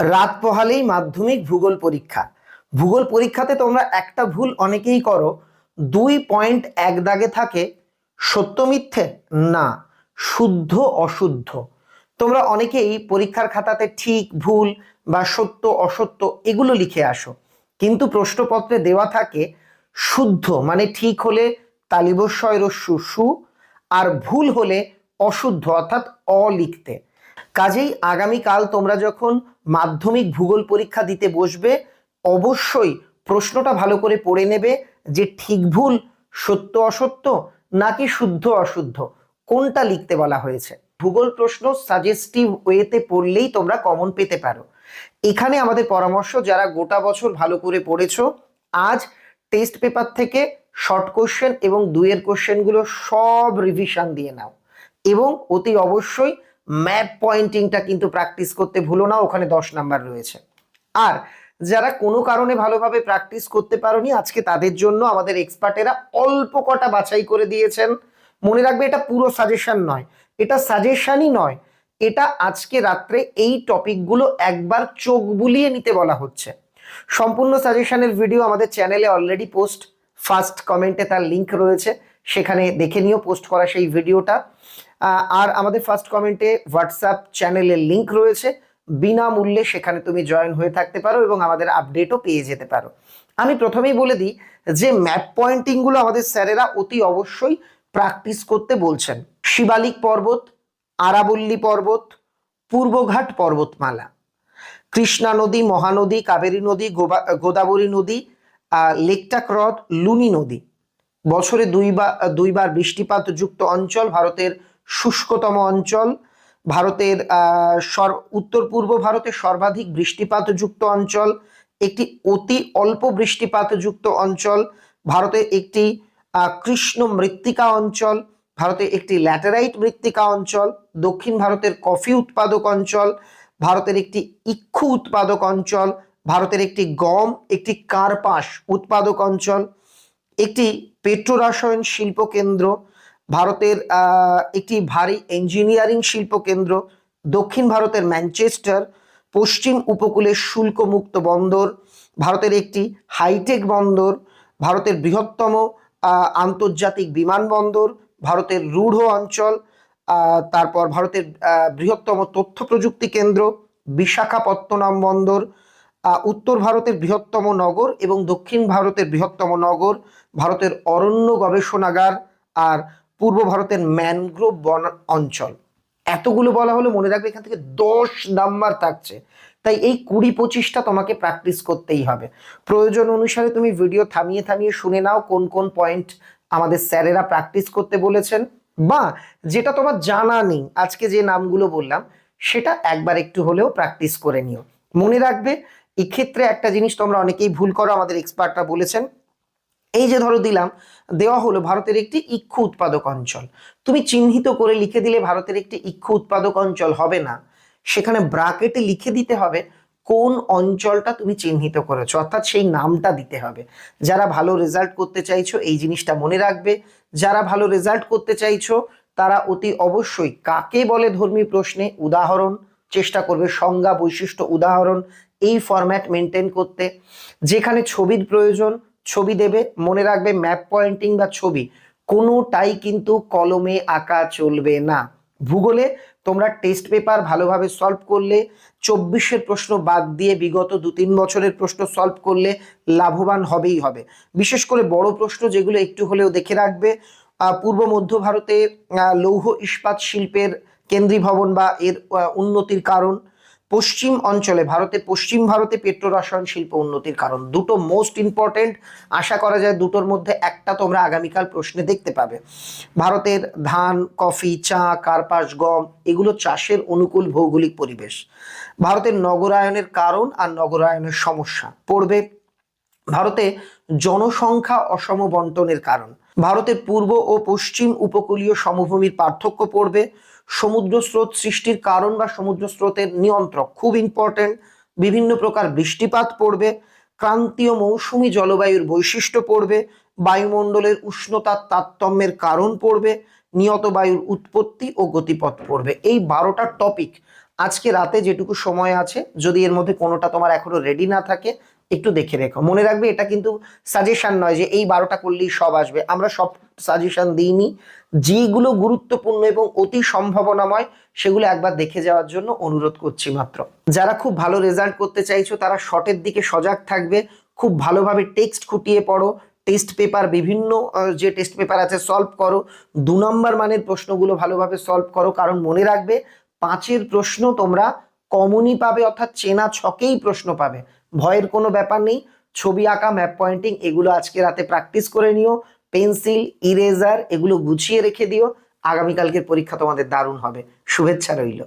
রাত পোহালেই মাধ্যমিক ভূগোল পরীক্ষা। ভূগোল পরীক্ষাতে তোমরা একটা ভুল অনেকেই করো, দুই পয়েন্ট এক দাগে থাকে, সত্য মিথ্যে? না, শুদ্ধ, অশুদ্ধ। তোমরা অনেকেই পরীক্ষার খাতাতে ঠিক, ভুল বা সত্য, অসত্য এগুলো লিখে আসো। কিন্তু প্রশ্নপত্রে দেওয়া থাকে, শুদ্ধ মানে ঠিক হলে তালিবস্বয় রস্যু সু, আর ভুল হলে অশুদ্ধ অর্থাৎ অ লিখতে কাজেই আগামীকাল তোমরা যখন মাধ্যমিক ভূগোল পরীক্ষা দিতে বসবে, অবশ্যই প্রশ্নটা ভালো করে পড়ে নেবে যে ঠিক ভুল, সত্য অসত্য নাকি শুদ্ধ অশুদ্ধ, কোনটা লিখতে বলা হয়েছে। ভূগোল প্রশ্ন সাজেস্টিভ ওয়েতে পড়লেই তোমরা কমন পেতে পারো। এখানে আমাদের পরামর্শ, যারা গোটা বছর ভালো করে পড়েছ, আজ টেস্ট পেপার থেকে শর্ট কোশ্চেন এবং দুইয়ের কোশ্চেনগুলো সব রিভিশন দিয়ে নাও। এবং অতি অবশ্যই ম্যাপ পয়েন্টিংটা কিন্তু প্র্যাকটিস করতে ভুলো না, ওখানে দশ নাম্বার রয়েছে। আর যারা কোনো কারণে ভালোভাবে প্র্যাকটিস করতে পারোনি, আজকে তাদের জন্য আমাদের এক্সপার্টেরা অল্প কটা বাছাই করে দিয়েছেন। মনে রাখবে, এটা পুরো সাজেশন নয়। এটা সাজেশনই নয়, এটা আজকে রাত্রে এই টপিকগুলো একবার চোখ বুলিয়ে নিতে বলা হচ্ছে। সম্পূর্ণ সাজেশনের ভিডিও আমাদের চ্যানেলে অলরেডি পোস্ট ফার্স্ট কমেন্টে তার লিংক রয়েছে, সেখানে দেখে নিও পোস্ট করা সেই ভিডিওটা। আর আমাদের ফার্স্ট কমেন্টে হোয়াটসঅ্যাপ চ্যানেলের লিংক রয়েছে। বিনামূল্যে সেখানে তুমি জয়েন হয়ে থাকতে পারো এবং আমাদের আপডেটও পেয়ে যেতে পারো। আমি প্রথমেই বলে দিই যে ম্যাপ পয়েন্টিংগুলো আমাদের স্যারেরা অতি অবশ্যই প্র্যাকটিস করতে বলছেন। শিবালিক পর্বত, আরাবল্লী পর্বত, পূর্বঘাট পর্বতমালা, কৃষ্ণা নদী, মহানদী, কাবেরী নদী গোদাবরী নদী লেকটাক হ্রদ লুনি নদী। বছরে দুইবার দুইবার বৃষ্টিপাতযুক্ত অঞ্চল ভারতের শুষ্কতম অঞ্চল, ভারতের সর- উত্তর পূর্ব ভারতের সর্বাধিক বৃষ্টিপাতযুক্ত অঞ্চল, একটি অতি অল্প বৃষ্টিপাতযুক্ত অঞ্চল ভারতের একটি কৃষ্ণ মৃত্তিকা অঞ্চল, ভারতে একটি ল্যাটেরাইট মৃত্তিকা অঞ্চল, দক্ষিণ ভারতের কফি উৎপাদক অঞ্চল, ভারতের একটি ইক্ষু উৎপাদক অঞ্চল, ভারতের একটি গম, একটি কার্পাস উৎপাদক অঞ্চল, একটি পেট্রোরাসায়ন শিল্প কেন্দ্র ভারতের একটি ভারী ইঞ্জিনিয়ারিং শিল্প কেন্দ্র দক্ষিণ ভারতের ম্যানচেস্টার, পশ্চিম উপকূলের শুল্কমুক্ত বন্দর, ভারতের একটি হাইটেক বন্দর, ভারতের বৃহত্তম আন্তর্জাতিক বিমানবন্দর, ভারতের রূঢ় অঞ্চল তারপর ভারতের বৃহত্তম তথ্য প্রযুক্তি কেন্দ্র, বিশাখাপত্তনম বন্দর উত্তর ভারতের বৃহত্তম নগর এবং দক্ষিণ ভারতের বৃহত্তম নগর, ভারতের অরণ্য গবেষণাগার, আর পূর্ব ভারতের ম্যানগ্রোভ বন অঞ্চল। এতগুলো বলা হলো মনে রাখবে এখান থেকে দশ নাম্বার থাকছে। তাই এই কুড়ি পঁচিশটা তোমাকে প্র্যাকটিস করতেই হবে। প্রয়োজন অনুসারে তুমি ভিডিও থামিয়ে থামিয়ে শুনে নাও কোন কোন পয়েন্ট আমাদের স্যারেরা প্র্যাকটিস করতে বলেছেন। বা যেটা তোমার জানা নেই, আজকে যে নামগুলো বললাম, সেটা একবার একটু হলেও প্র্যাকটিস করে নিও। মনে রাখবে, এক্ষেত্রে একটা জিনিস তোমরা অনেকেই ভুল করো, আমাদের এক্সপার্টরা বলেছেন এই যে ধরো দিলাম, দেওয়া হলো ভারতের একটি ইক্ষু উৎপাদক অঞ্চল। তুমি চিহ্নিত করে লিখে দিলে ভারতের একটি ইক্ষু উৎপাদক অঞ্চল হবে না। সেখানে ব্রাকেটে লিখে দিতে হবে কোন অঞ্চলটা তুমি চিহ্নিত করেছ, অর্থাৎ সেই নামটা দিতে হবে। যারা ভালো রেজাল্ট করতে চাইছো, এই জিনিসটা মনে রাখবে। যারা ভালো রেজাল্ট করতে চাইছো, তারা অতি অবশ্যই কাকে বলে ধর্মী প্রশ্নে উদাহরণ, চেষ্টা করবে সংজ্ঞা বৈশিষ্ট্য উদাহরণ, এই ফরম্যাট মেনটেন করতে। যেখানে ছবির প্রয়োজন ছবি দেবে, মনে রাখবে ম্যাপ পয়েন্টিং বা ছবি, কোনোটাই কিন্তু কলমে আঁকা চলবে না। ভূগোলে তোমরা টেস্ট পেপার ভালোভাবে সলভ করলে, চব্বিশের প্রশ্ন বাদ দিয়ে বিগত দু তিন বছরের প্রশ্ন সলভ করলে লাভবান হবেই হবে। বিশেষ করে বড় প্রশ্ন যেগুলো একটু হলেও দেখে রাখবে পূর্ব মধ্য ভারতে লৌহ ইস্পাত শিল্পের কেন্দ্রীয় ভবন বা এর উন্নতির কারণ পশ্চিম অঞ্চলে, ভারতে, পশ্চিম ভারতে পেট্রো রসায়ন শিল্প উন্নতির কারণ। দুটো মোস্ট ইম্পর্টেন্ট আশা করা যায় দুটোর মধ্যে একটা তোমরা আগামীকাল প্রশ্নে দেখতে পাবে। ভারতের ধান, কফি, চা, কার্পাস, গম, এগুলো চাষের অনুকূল ভৌগোলিক পরিবেশ। ভারতের নগরায়নের কারণ আর নগরায়নের সমস্যা পড়বে ভারতে জনসংখ্যা অসম বন্টনের কারণ। ভারতের পূর্ব ও পশ্চিম উপকূলীয় সমভূমির পার্থক্য পড়বে। সমুদ্র স্রোত সৃষ্টির কারণ বা সমুদ্র স্রোতের নিয়ন্ত্রক খুব ইম্পর্টেন্ট বিভিন্ন প্রকার বৃষ্টিপাত পড়বে। ক্রান্তীয় মৌসুমী জলবায়ুর বৈশিষ্ট্য পড়বে। বায়ুমণ্ডলের উষ্ণতার তারতম্যের কারণ পড়বে। নিয়ত বায়ুর উৎপত্তি ও গতিপথ পড়বে। এই বারোটা টপিক আজকে রাতে যেটুকু সময় আছে, যদি এর মধ্যে কোনোটা তোমার এখনও রেডি না থাকে একটু দেখে রেখো। মনে রাখবে এটা কিন্তু সাজেশন নয় যে এই বারোটা করলেই সব আসবে। আমরা সব সাজেশন দিইনি। যেগুলো গুরুত্বপূর্ণ এবং অতি সম্ভাবনাময়, সেগুলো একবার দেখে যাওয়ার জন্য অনুরোধ করছি মাত্র। যারা খুব ভালো রেজাল্ট করতে চাইছো, তারা শর্টের দিকে সজাগ থাকবে। খুব ভালোভাবে টেক্সট খুঁটিয়ে পড়ো। টেস্ট পেপার বিভিন্ন যে টেস্ট পেপার আছে সলভ করো। দু নম্বর মানের প্রশ্নগুলো ভালোভাবে সলভ করো। কারণ মনে রাখবে, পাঁচের প্রশ্ন তোমরা কমনই পাবে, অর্থাৎ চেনা ছকেই প্রশ্ন পাবে। ভয়ের কোনো ব্যাপার নেই। ছবি আঁকা ম্যাপ পয়েন্টিং এগুলো আজকে রাতে প্র্যাকটিস করে নিও। পেন্সিল ইরেজার এগুলো গুছিয়ে রেখে দিও। আগামীকালকের পরীক্ষা তোমাদের দারুণ হবে। শুভেচ্ছা রইল।